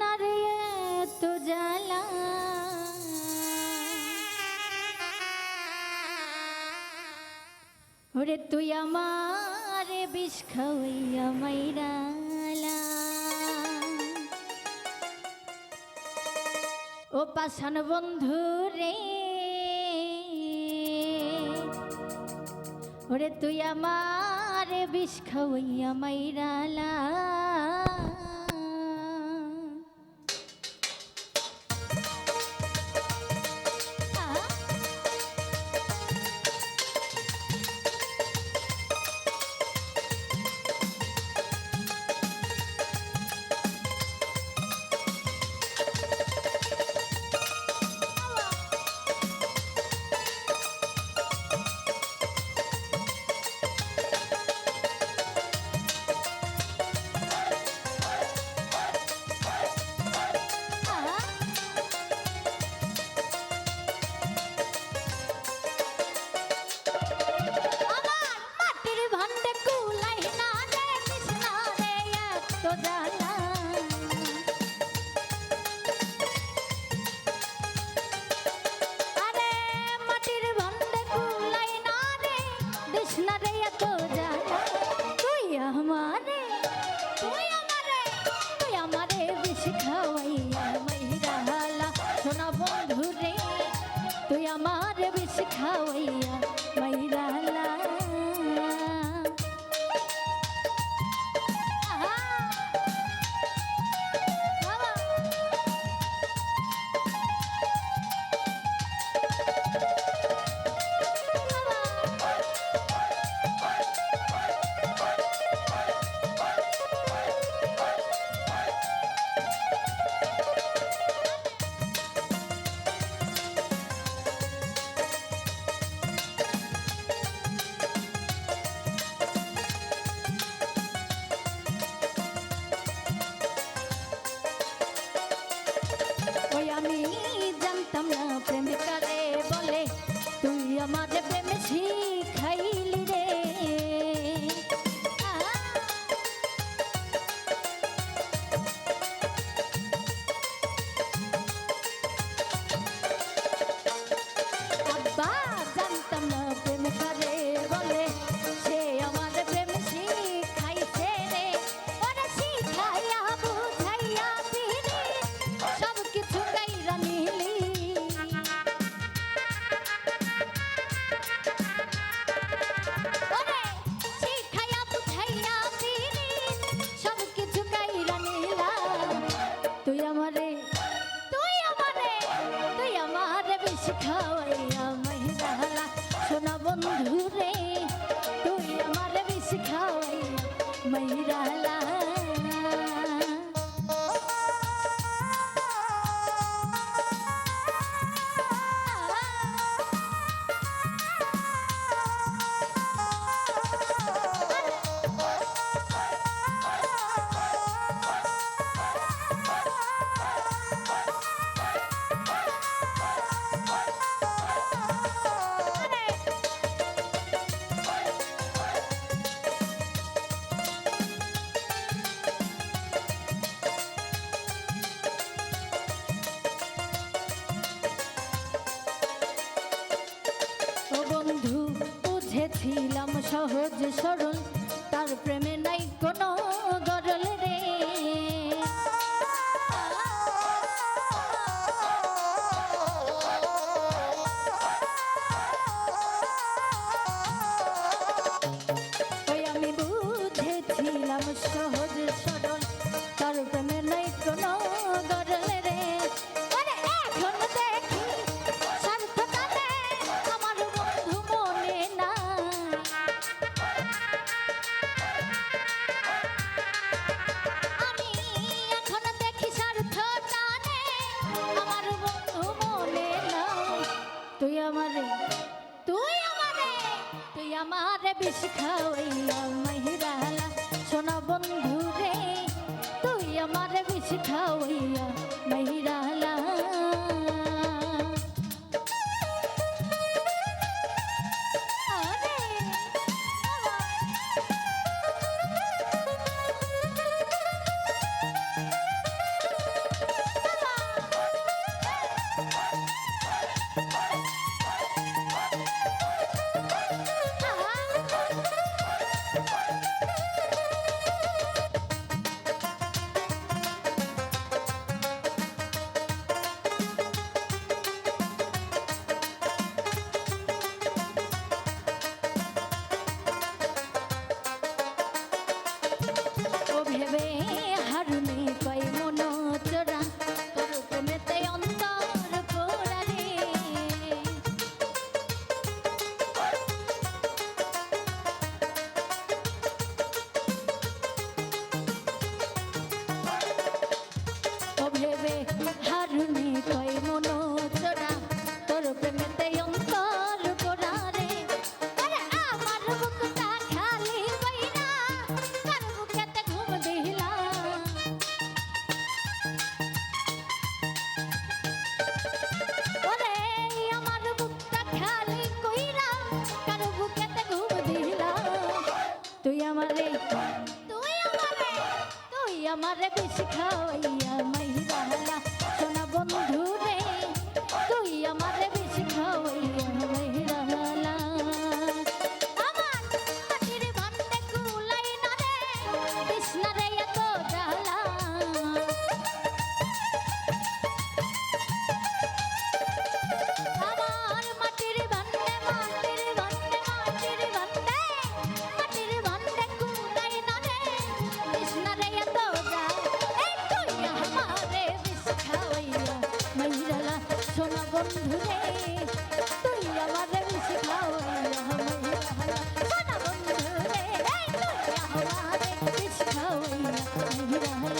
না রে তো জ্বালা। ওরে তুই আমার বিষ খাওয়াইয়া মাইরালা। ও পাশান বন্ধু রে, ওরে তুই আমার বিষ খাওয়াইয়া মাইরালা। Mm -hmm. সহজ সরল বিষ খাও। বিষ খাওয়াইয়া রে